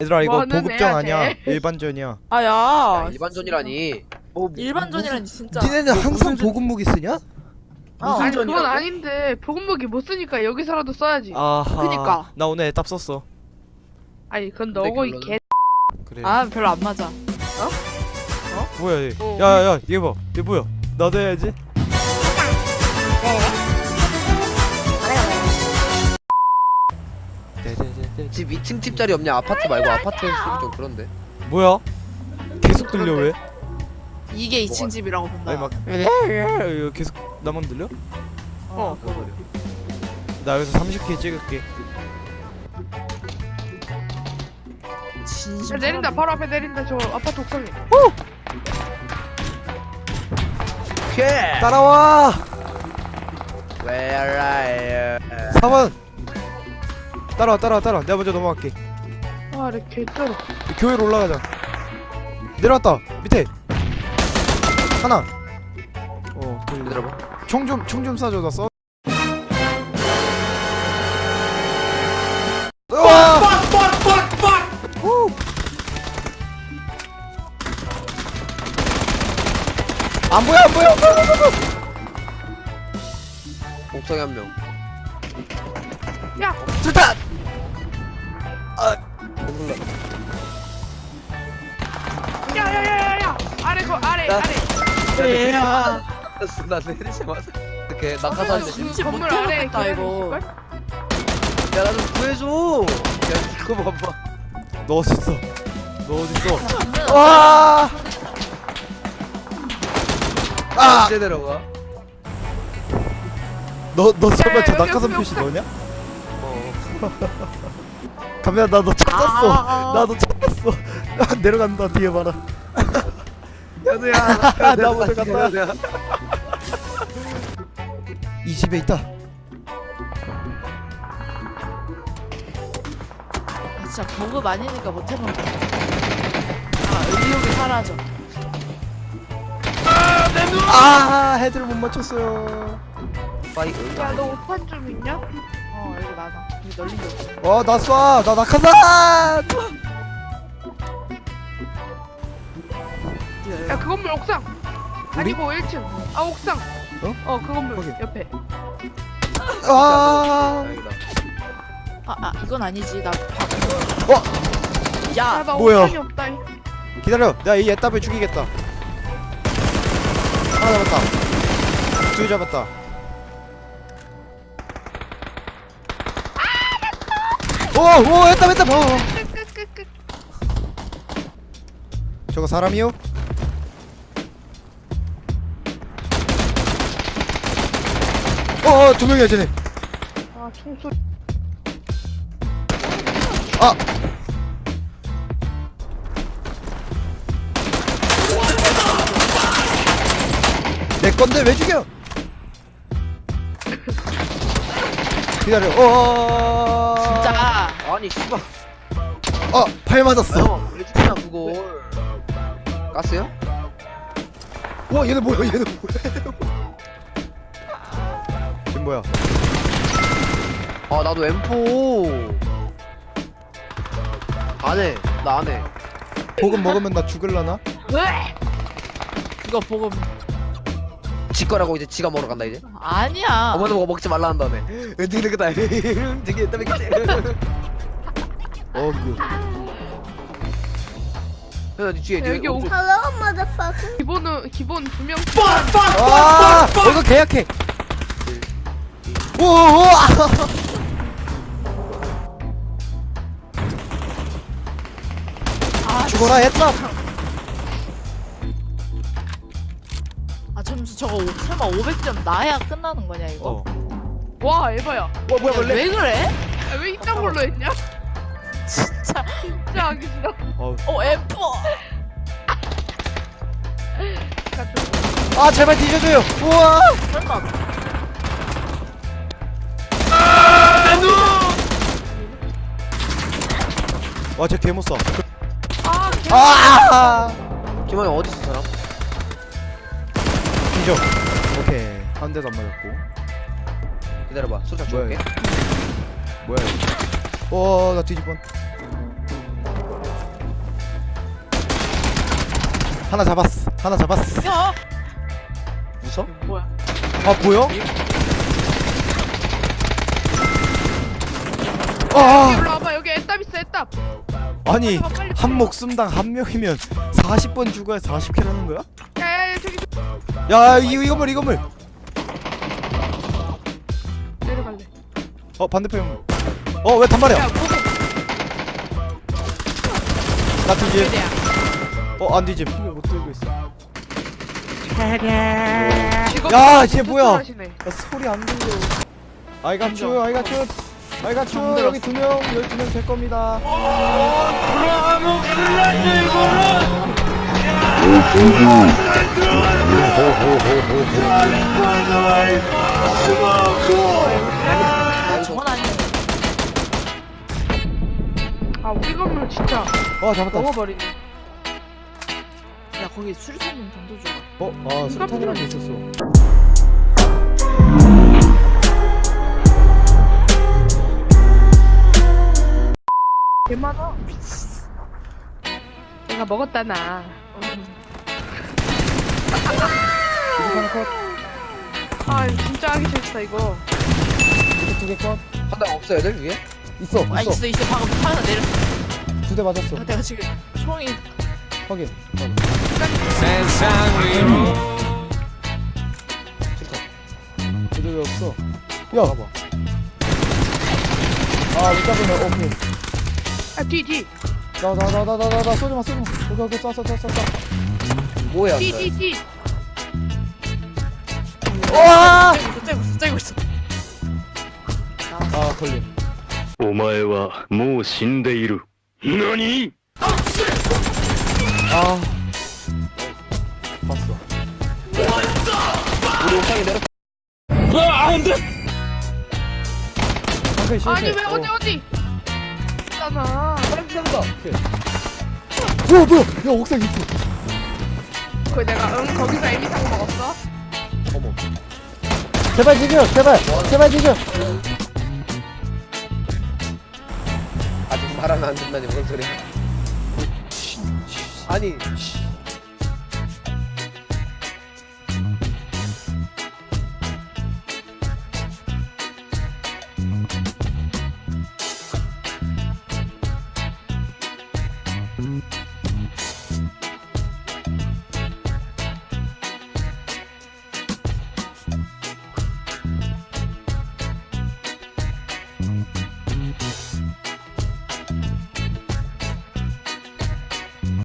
얘들아 이거 뭐는 보급전 해야 아니야? 돼? 일반전이야. 아야. 일반전이라니. 뭐 일반전이란 진짜. 니네는 항상 무슨 전- 보급 무기 쓰냐? 어, 아니 무슨 그건 전이라고? 아닌데. 보급무기 못 쓰니까 여기서라도 써야지. 아하. 그니까. 나 오늘 애답 썼어. 아니 그건 너고 이 결론은? 개 그래. 아 별로 안 맞아. 뭐야 얘? 어. 야야야 얘 봐. 얘 뭐야? 나도 해야지 집 2층 집자리 없냐? 아파트 말고 아파트에서 쓰기 좀 그런데. 뭐야? 계속 들려 왜? 이게 뭐가? 2층 집이라고 본다. 아니 막 이거 계속 나만 들려? 어. 뭔 소리야 나 여기서 30개 찍을게. 진심 야, 내린다 바로 앞에 내린다. 저 아파트 옥상에. 쾌 따라와! Where are you? 4번 따라와 따라와 따라와. 내가 먼저 넘어갈게. 아래 개쩔어. 교회로 올라가자. 내려왔다. 밑에. 하나. 어 얘들아 총좀 총 좀 쏴줘 나 써. 으아! 후! 안 보여 안 보여 안 보여, 안 보여, 안 보여. 옥상에 한명 야! 좋다! 야야야야야! 아래 거 아래 나- 아래. 야 나 내리자마자 이렇게 아, 낙하산인데 진짜 건물 못 아래 해먹겠다, 이거. 야나 좀 구해줘. 야 이거 봐봐. 너 어딨어? 너 어딨어? 아, 와! 아! 언제 내려가. 너, 너 설마 저 여기, 낙하산 여기 표시. 너냐? 어 가면 나너 찾았어. 아. 나도 찾았어. 아, 내려간다 뒤에 봐라. 현우야 나 먼저 간다. 이 집에 있다. 아, 진짜 버그 아니니까 못 해먹는다 아 의욕이 사라져. 아 헤드를 못 맞췄어요. 야너 오판 좀 있냐? 어 여기 많아 여기 널린 데 없어. 어나쏴 나 낙하산! 뛰어요. 야그 건물 옥상. 아니고 1층. 아 옥상. 어? 어그 건물 거기. 옆에. 아! 다행이다 아, 아 이건 아니지. 나 밥. 어? 야! 야나 뭐야? 옥상이 없다. 이. 기다려. 내가 이 애답을 죽이겠다. 하나 잡았다. 둘 잡았다 오오 애답 어. 끝끝끝끝 저거 사람이요? 어어 두 명이야 쟤네 아 총소리 아 내 건데 왜 죽여? 기다려. 어. 아니 씨발 어, 팔 맞았어. 형 왜 죽이냐 그걸 가스요? 와, 얘는 뭐야? 얘는 뭐야? 지금 뭐야? 아 나도 M4 안해 나 안해 보금 먹으면 나 죽을라나? 왜? 그거 보고 지 거라고 이제 지가 먹으러 간다 이제 아니야 어머니 먹 먹지 말라 한다네 되게 되겠다 되게 되게 어, 그. 현아 니 뒤에 야, 뒤에 여기 오른쪽. 옥 기본은 기본 두명 아, 어, 이거 계약해. 오, 오, 아. 아 죽어라 했다. 아 점수 저거 오- 설마 500점 나야 끝나는 거냐 이거? 어. 와 에바야 와 뭐야 야, 원래 왜 그래? 야, 왜 이딴 걸로 했냐? 진짜 진짜 하기 싫어 어. 어 F 아, 제발 뒤져줘요. 우와. 설마 와, 쟤 개못 써. 아 개... 아! 김원이 어디 있어 사람? 뒤져. 오케이. 한 대도 안 맞았고. 기다려봐 수작 뭐야, 줄게 뭐야 이거 어나 뒤집어 하나 잡았어. 하나 잡았어. 야! 웃어? 뭐야? 아 보여? 아! 와봐 여기 애답 있어 애답 아니 빨리 가, 빨리 한. 목숨당 한 명이면 40번 죽어야 40킬 하는 거야? 야야야 저기 야 이거 이건물 이건물. 내려갈래. 어 반대편 어왜 단말이야? 야 보고. 나 뒤집. 그래야. 어 안 뒤집 야, 쟤 뭐야? 나 소리 안 들려 아이가 추. 아이가 추 아이가 추. 여기 두 명 열두 명 될 겁니다 아, 저건 아니야 아 우리 건물 진짜 어 잡았다 먹어버리네 야 거기 수류탄 좀 던져줘 어? 아 술탄이란 게 있었어. 개 많아 내가 먹었다 나. 컷아 진짜 하기 싫다 이거. 이거 두개컷? 판단 없어 애들? 위에? 있어 아 있어. 있어 있어. 방금 하나 내렸어. 두 대 맞았어. 아, 내가 지금 총이 확인 두대 왜 없어 야 봐봐 아못 잡으면 오케이 아뒤뒤뒤뒤뒤 나나나나나나 쏘지마 쏘지마 오케이 오케이 쏴쏴쏴쏴 뭐야 와! 째고 있어 째고 있어 아 걸림 お前はもう死んでいる。何 아. 봤어 우리 옥상에 내려 방금 실패. 아니 왜 어디 어디? 있잖아. 사람 피한다 뭐야? 뭐야 야 옥상 있어. 그 내가 응 거기서 애미상 먹었어? 어머. 제발 지금 제발. 제발 지금. 아직 말 하나 안 듣다니 무슨 소리야 아니